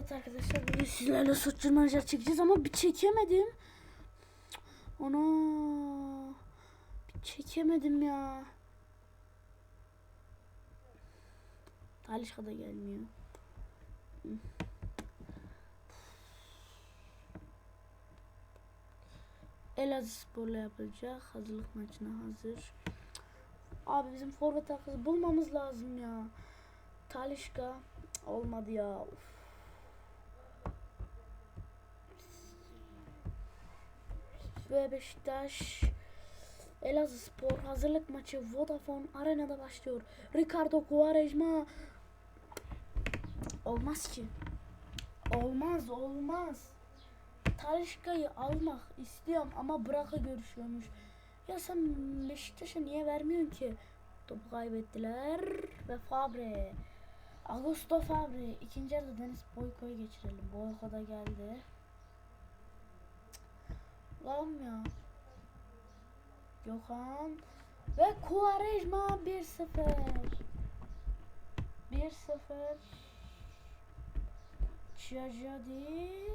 Evet arkadaşlar bugün sizlerle suçlamaca çekeceğiz ama bir çekemedim. Ana bir çekemedim ya. Talişka da gelmiyor. Elazığ Spor'la yapılacak. Hazırlık maçına hazır. Abi bizim forvet arkası bulmamız lazım ya. Talişka olmadı ya. Uf. Ve Beşiktaş Elazığ Spor hazırlık maçı Vodafone Arena'da başlıyor. Ricardo Quaresma olmaz ki. Olmaz olmaz. Talişka'yı almak istiyorum ama Burak'a görüşüyormuş. Ya sen Beşiktaş'a niye vermiyorsun ki? Topu kaybettiler ve Fabre. Augusto Fabre. ikinci yarıda Deniz Boyko'yu geçirelim. Boyko da geldi. Ya. Gökhan. Ve Quaresma 1-0. 1-0. Ciajadi.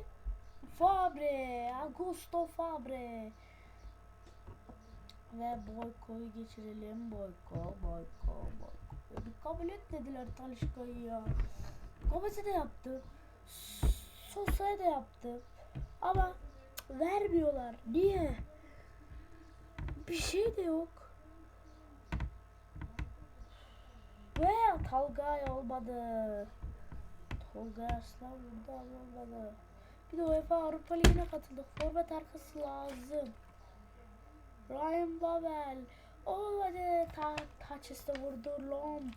Fabre. Augusto Fabre. Ve Boyko'yu geçirelim. Boyko, Boyko, Boyko. Ya Bir kabul etmediler Talişka'yı ya. Gomez'e de yaptı. Sosa'ya da yaptı. Ama vermiyorlar. Niye? Bir şey de yok. Ve Talgay olmadı. Tolga aslan burada olmadı. Bir de UEFA Avrupa Ligi'ne katıldık. Forvet arkası lazım. Ryan Babel. Olmadı. Ta Taçiste vurdu. Lomb.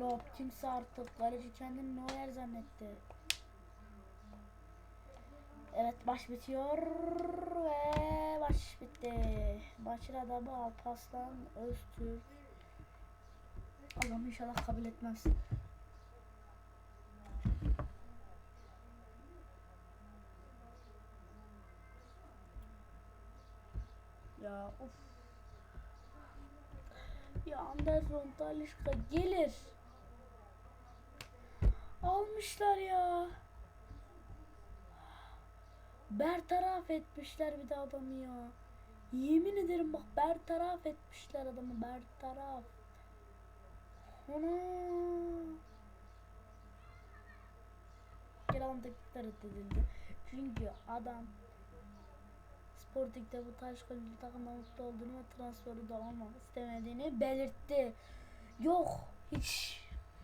Lob kimse artık. Kaleci kendini Neuer zannetti. Evet maç bitiyor ve maç bitti. Maçın adamı Alparslan Öztürk. Allah'ım inşallah kabul etmez. Ya of. Ya Anderson Talişka gelir. Almışlar ya. Bertaraf etmişler bir de adamı ya. Yemin ederim bak bertaraf etmişler adamı bertaraf. Ana. Kiralan teklifler reddedildi. Çünkü adam Sporting'de bu taş kaleci takımda mutlu olduğunu ve transferi de olmak istemediğini belirtti. Yok hiç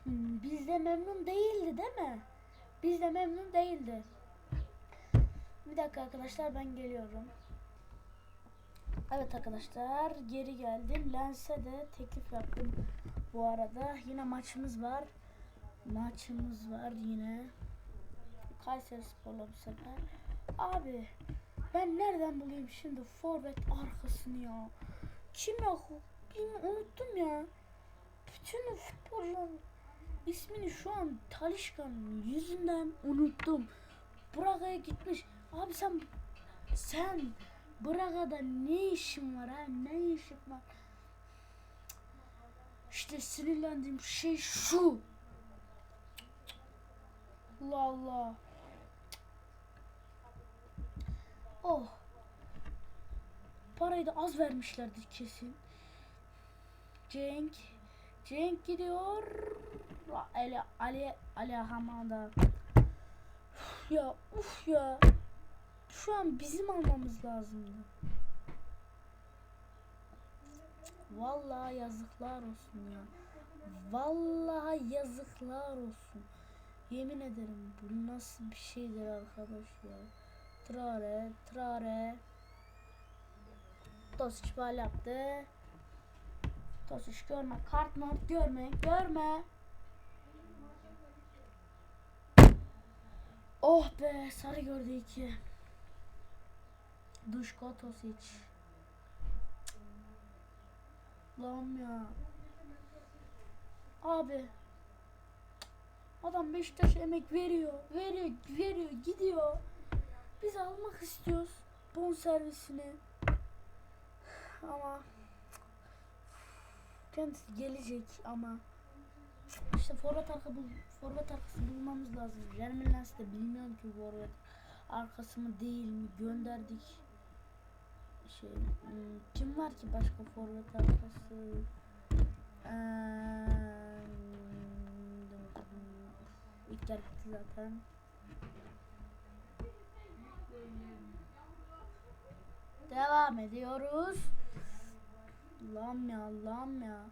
bizde memnun değildi değil mi? Bizde memnun değildi. Bir dakika arkadaşlar ben geliyorum. Evet arkadaşlar geri geldim. Lens'e de teklif yaptım bu arada. Yine maçımız var. Maçımız var yine. Kayseri Spor'la bu sefer. Abi ben nereden bulayım şimdi forvet arkasını ya? Kim ya? Bilmiyorum, unuttum ya. Bütün futbolcuların ismini şu an Talişka'nın yüzünden unuttum. Burak'a gitmiş. Abi sen sen Burak'da ne işin var ha? Ne işin var? İşte sinirlendiğim şey şu. Allah Allah. Oh. Parayı da az vermişlerdir kesin. Cenk. Cenk gidiyor. Ali Ali Ali Hamada. Ya uf ya. Şu an bizim almamız lazımdı. Vallahi yazıklar olsun ya. Vallahi yazıklar olsun. Yemin ederim bu nasıl bir şeydir arkadaş ya. Trare, Trare. Tosic bal yaptı. Tosic görme, kart mart görme, görme. Oh be, sarı gördü iki. Duşko Tosic. Lan ya. Abi. Adam Beşiktaş emek veriyor, veriyor, veriyor, gidiyor. Biz almak istiyoruz bon servisini. Ama kendisi gelecek ama işte forvet arka bu forvet arkası bulmamız lazım. Jeremy Lens de bilmiyorum ki forvet arkası mı değil mi gönderdik. Şey, hmm, kim var ki başka forvet arkası? İlkler bitti zaten. Devam ediyoruz. Allah'ım ya Allah'ım ya.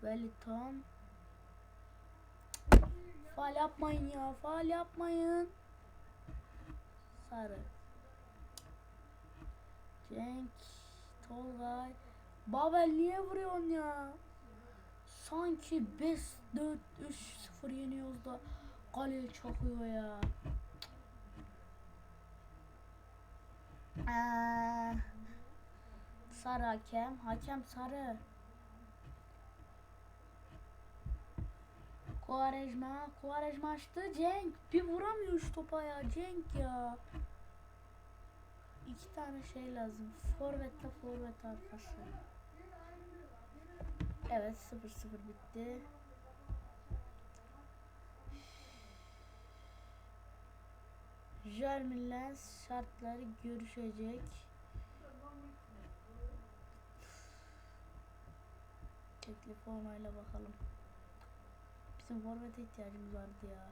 Wellington. Faal yapmayın ya. Faal yapmayın. Sarı. Cenk. Tolgay. Babel niye vuruyorsun ya? Sanki 5 4 3 0 yeniyoruz da kaleye çakıyor ya. Ee, sarı hakem. Hakem sarı. Kuarejma. Kuarejma açtı. Cenk. Bir vuramıyor şu topa ya. Cenk ya. İki tane şey lazım. Forvetle forvet arkası. Evet 0-0 bitti. Jeremy Lens şartları görüşecek. Teklif formayla bakalım. Bizim forvete ihtiyacımız vardı ya.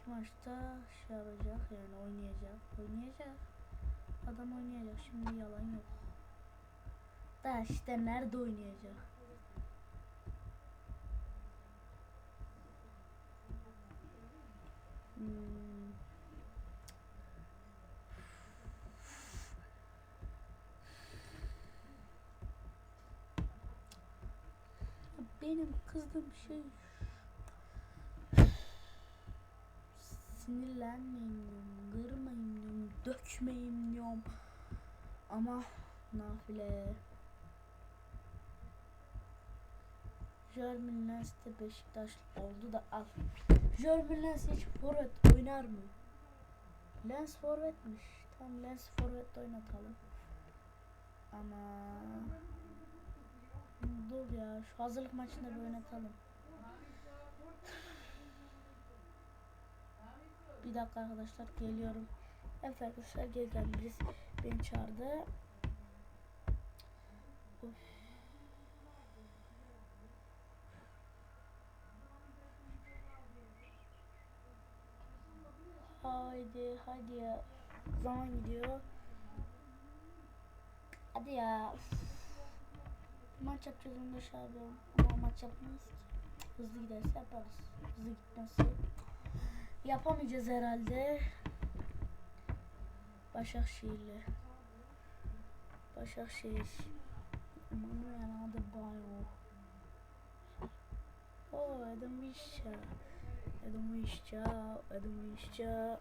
İki maçta şey yapacak yani oynayacak. Oynayacak. Adam oynayacak. Şimdi yalan yok. Da işte nerede oynayacak? Hmm. Benim kızdığım şey sinirlenmeyin diyorum, kırmayın diyorum, dökmeyin diyorum. Ama nafile. Jermin Lens de Beşiktaş oldu da al. Jermin Lens hiç forvet oynar mı? Lens forvetmiş. Tamam Lens forvet oynatalım. Ama dur ya şu hazırlık maçında bir oynatalım. Bir dakika arkadaşlar geliyorum. Evet arkadaşlar geri geldik. Beni çağırdı. Of. Haydi hadi ya. Zaman gidiyor. Hadi ya. Maç yapacağız onu da şey. Ama maç yapmayız ki. Hızlı giderse yaparız. Hızlı gitmezse yapamayacağız herhalde. Başakşehir'le. Başakşehir. Manuel Adebayo. Oh, Adam Vişça. Adam Vişça. Adam Vişça.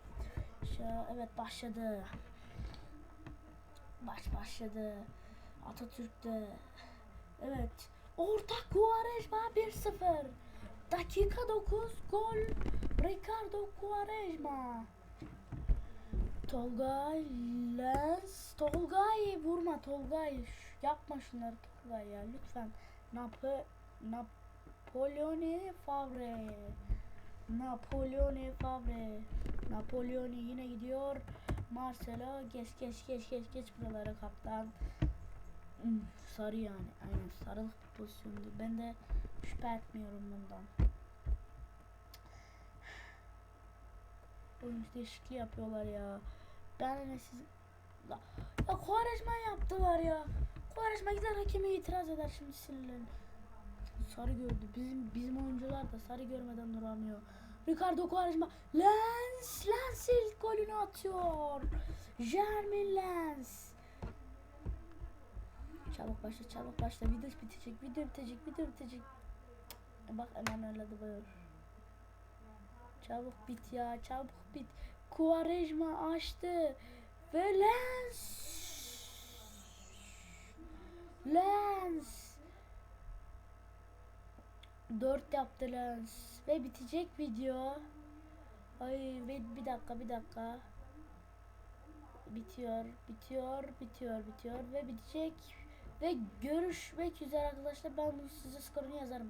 Evet başladı. Baş başladı. Atatürk'te. Evet. Orta Quaresma 1-0. Dakika 9 gol. Ricardo Quaresma. Tolgay Lens. Tolgay vurma Tolgay. Yapma şunları Tolgay ya lütfen. Napo Napoleone Favre. Napoleone Favre. Napoleone yine gidiyor. Marcelo geç geç geç geç geç buralara kaptan. Hmm, sarı yani. Aynen sarılık pozisyondu. Ben de şüphe etmiyorum bundan. Oyuncu değişikliği yapıyorlar ya. Ben de siz... La- Ya Quaresma yaptılar ya. Quaresma gider hakeme itiraz eder şimdi sinirlen. Sarı gördü. Bizim bizim oyuncular da sarı görmeden duramıyor. Ricardo Quaresma Lens Lens ilk golünü atıyor. Jermin Lens. Çabuk başla çabuk başla video bitecek video bitecek video bitecek. Bak hemen öyle diyor. Çabuk bit ya çabuk bit. Quaresma açtı. Ve Lens. Lens. 4 yaptı Lens. Ve bitecek video. Ay ve bir dakika bir dakika. Bitiyor, bitiyor, bitiyor, bitiyor ve bitecek. Ve görüşmek üzere arkadaşlar. Ben size skorunu yazarım.